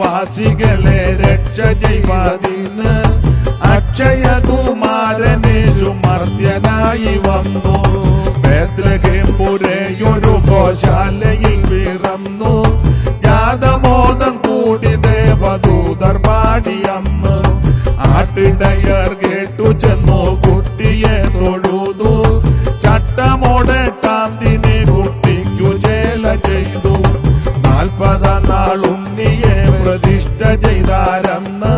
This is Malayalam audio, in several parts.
നിവാസികളെ രക്ഷ ചെയ്വതിന് അക്ഷയകുമാരനെ ചുമർദ്യനായി വന്നു. ബേദ്ലഹേംപുരയൊരു ഗോശാലയിൽ പിറന്നു. ജാതമോദം കൂടി ദേവദൂതർ പാടിയന്ന്. ആട്ടിടയർ കേട്ടു ചെന്നു ചെയ്താരന്ന്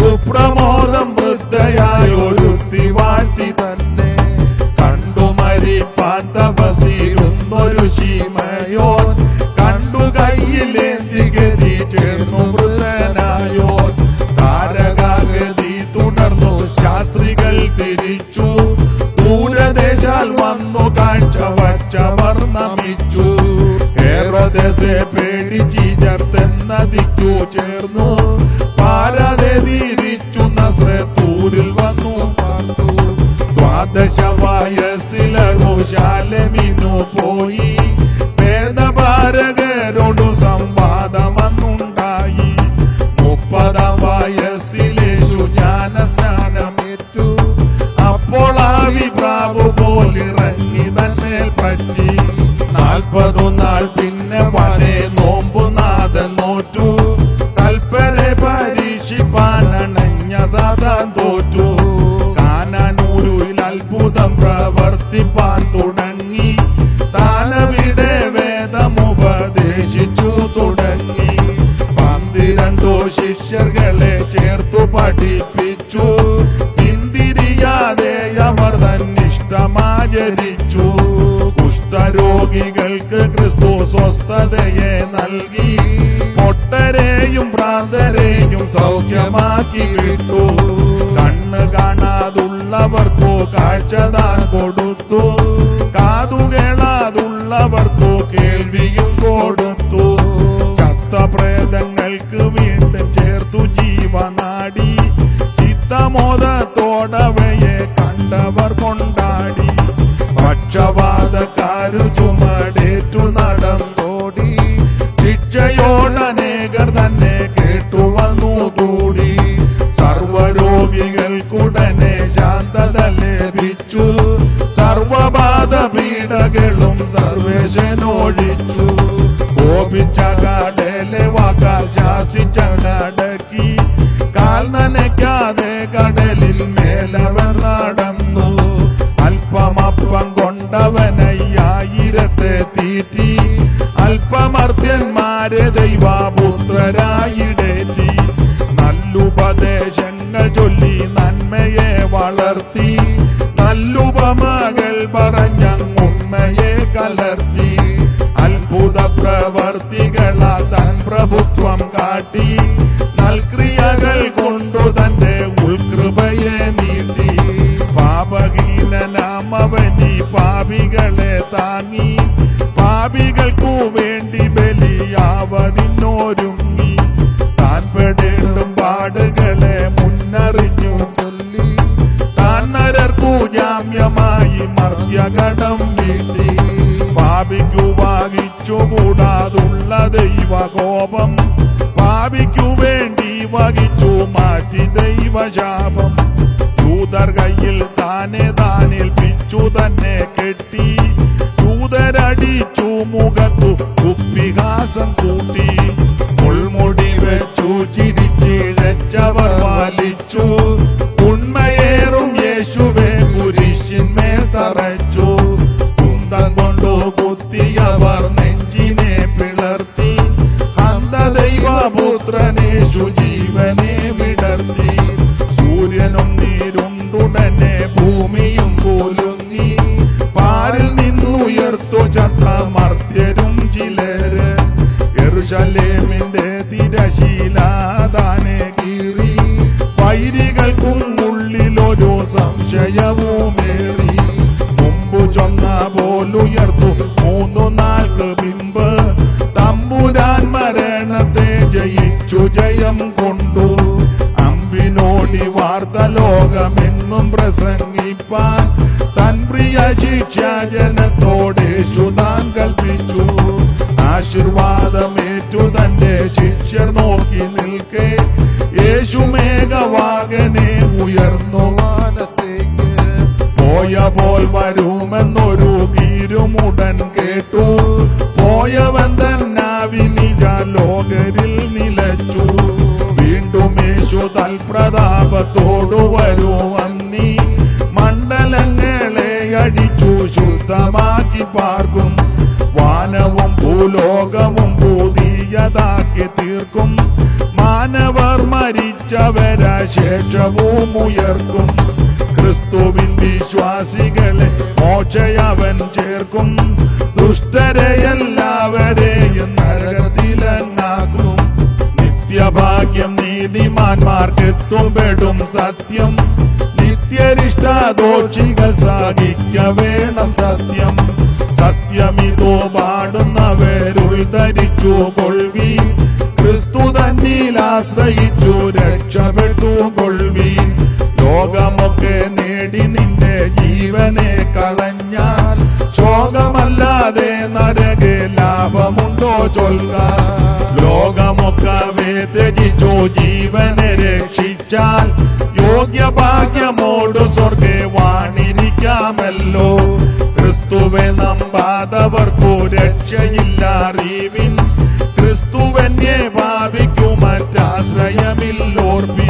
സുപ്രമോദം വൃദ്ധയായ ഒരുത്തി വാഴ്ത്തി തന്നെ. കണ്ടു മരിപ്പാൻ തപസിരുന്നൊരു ശീമയോൻ. കണ്ടു കയ്യിലേന്തി ഗതി ചേർന്നു മൃതനായോൻ ഹേറോദസെ പേടിച്ചീജത്തെന്നതിക്കു ചേർന്നു. പാരാതെ നസ്രത്തൂരിൽ വന്നു. ദ്വാദശ വയസ്സിലറുശാലമിനു പോയി. വേദപാരകരോടു സാധാൻ തോറ്റു. കാനൂരിൽ അത്ഭുതം പ്രവർത്തിപ്പാൻ തുടങ്ങി. താനവിടെ വേദമുപദേശിച്ചു തുടങ്ങി. പന്തിരണ്ടോ ശിഷ്യർകളെ ചേർത്തു പഠിപ്പിച്ചു. പിന്തിരിയാതെ അവർ തന്നിഷ്ടമാചരിച്ചു കുഷ്ഠരോഗികൾക്ക് ക്രിസ്തു സ്വസ്ഥതയെ നൽകി. പൊട്ടരെയും ഭ്രാന്തരെയും സൗഖ്യമാക്കി വിട്ടു. കണ്ണ് കാണാതുള്ളവർക്കു കാഴ്ചദാൻ കൊടുത്തു. കാതുകേളാതുള്ളവർക്കു കേൾവിയും കൊടുത്തു. ചത്ത പ്രേതങ്ങൾക്ക് വീണ്ടും ചേർത്തു ജീവനാടി. ചിത്തമോദത്തോടവയെ നനയ്ക്കാതെ കടലിൽ മേലവർ നടന്നു. അല്പമപ്പം കൊണ്ടവനയ്യായിരത്തെ തീറ്റി. അല്പമർത്യന്മാരെ ദൈവപുത്രരായിടേറ്റി. നല്ലുപദേശങ്ങൾ ചൊല്ലി നന്മയെ വളർത്തി. നല്ലുപമകൾ പറഞ്ഞങ്ങുമ്മയെ കലർത്തി. അത്ഭുത പ്രവർത്തികളാ തൻ പ്രഭുത്വം കാട്ടി. കൊണ്ടു തന്റെ ഉൾകൃപയെ നീട്ടി. പാപഹീനനാമവനി പാപികളെ താങ്ങി. പാപികൾക്കു വേണ്ടി ബലിയാവതിനൊരുങ്ങി. താൻ പെടേണ്ടും പാടുകളെ പാപിക്കു വേണ്ടി വഹിച്ചു മാറ്റി ദൈവശാപം ദൂതർ കയ്യിൽ താനെ താനേൽപ്പിച്ചു തന്നെ കെട്ടി. ദൂതരടിച്ചു മുഖത്തു കുപ്പിഹാസം കൂട്ടി. മുൾമുടി വെച്ചു ചിരിച്ചിഴച്ചവർ പാലിച്ചു. വൈരികൾക്കും ഉള്ളിലൊരു സംശയവുമേറി. മുമ്പു ചൊന്ന പോലുയർത്തു മൂന്നു നാൾക്ക് മുമ്പ് തമ്പുരാൻ മരണത്തെ ജയിച്ചു ജയം കൊണ്ടു. അമ്പിനോടി വാർത്ത ലോകമെന്നും പ്രസംഗിപ്പാൻ തൻ പ്രിയ ശിക്ഷാജനത്തോടെ സുതാൻ കൽപ്പിച്ചു. ആശീർവാദമേറ്റു തന്റെ ശിഷ്യർ നോക്കി നിൽക്കേ. യേശു മേഘവാകനെ ഉയർന്നു വാനത്തേക്ക്. പോയ പോൽ വരുമെന്നൊരു ഗീരുമുടൻ കേട്ടു. പോയവൻ തന്നാവിനിജ ലോകരിൽ നിലച്ചു. വീണ്ടും യേശു തൽപ്രതാപത്തോടു വരുവന്നി മണ്ഡലങ്ങളെ അടിച്ചു ശുദ്ധമാക്കി പാർക്കും. വാനവും ഭൂലോകവും പുതിയതാക്കി തീർക്കും. മാനവർ മരിച്ചവര ശേഷവും ഉയർക്കും. ക്രിസ്തുവിൻ വിശ്വാസികളെ മോശയവൻ ചേർക്കും. ദുഷ്ടരെ എല്ലാവരെയും നീതിമാന്മാർക്കെത്തും പെടും സത്യം. നിത്യനിഷ്ഠാദോഷികൾ സാധിക്ക വേണം സത്യം. സത്യമിതോ പാടുന്നവരുൾ ധരിച്ചു കൊൾവി ക്രിസ്തു തന്നിൽ ആശ്രയിച്ചു രക്ഷപ്പെട്ടു കൊൾവി ലോകമൊക്കെ നേടി നിന്റെ ജീവനെ കളഞ്ഞാൽ ശോകമല്ലാതെ നരകെ ലാഭമുണ്ടോ ചൊൽക? ലോകമൊക്കെ ത്യജിച്ചു ജീവനെ രക്ഷിച്ചാൽ യോഗ്യ ഭാഗ്യമോട് സ്വർഗെ വാണിരിക്കാമല്ലോ. ക്രിസ്തുവെ നമ്പാതവർക്കു രക്ഷയില്ല അറിവിൻ. ക്രിസ്തുവന്യെ ഭാവിക്കു മറ്റാശ്രയമില്ലോർപ്പിൻ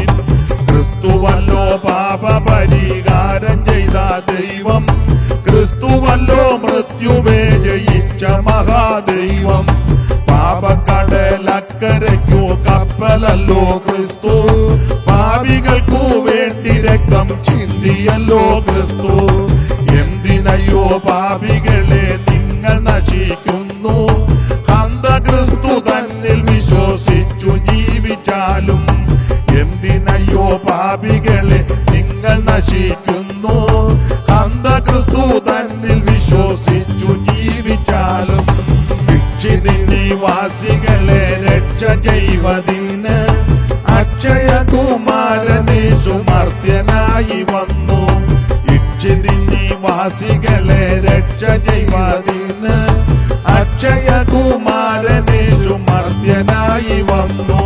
ക്രിസ്തു. പാപികൾക്കു വേണ്ടി രക്തം ചിന്തിയല്ലോ ക്രിസ്തു. എന്തിനയ്യോ പാപികളെ നിങ്ങൾ നശിക്കുന്നു? അന്ത ക്രിസ്തു തന്നിൽ വിശ്വസിച്ചു ജീവിച്ചാലും എന്തിനയ്യോ പാപികളെ നിങ്ങൾ നശിക്കുന്നു? അന്ത ക്രിസ്തു തന്നിൽ വിശ്വസിച്ചു ജീവിച്ചാലും നിവാസികളെ രക്ഷ അക്ഷയ കുമാരനെ സുമർത്യനായി വന്നു നിവാസികളെ രക്ഷ ചെയ്യുവാതിന് അക്ഷയ കുമാരനെ സുമർത്യനായി വന്നു.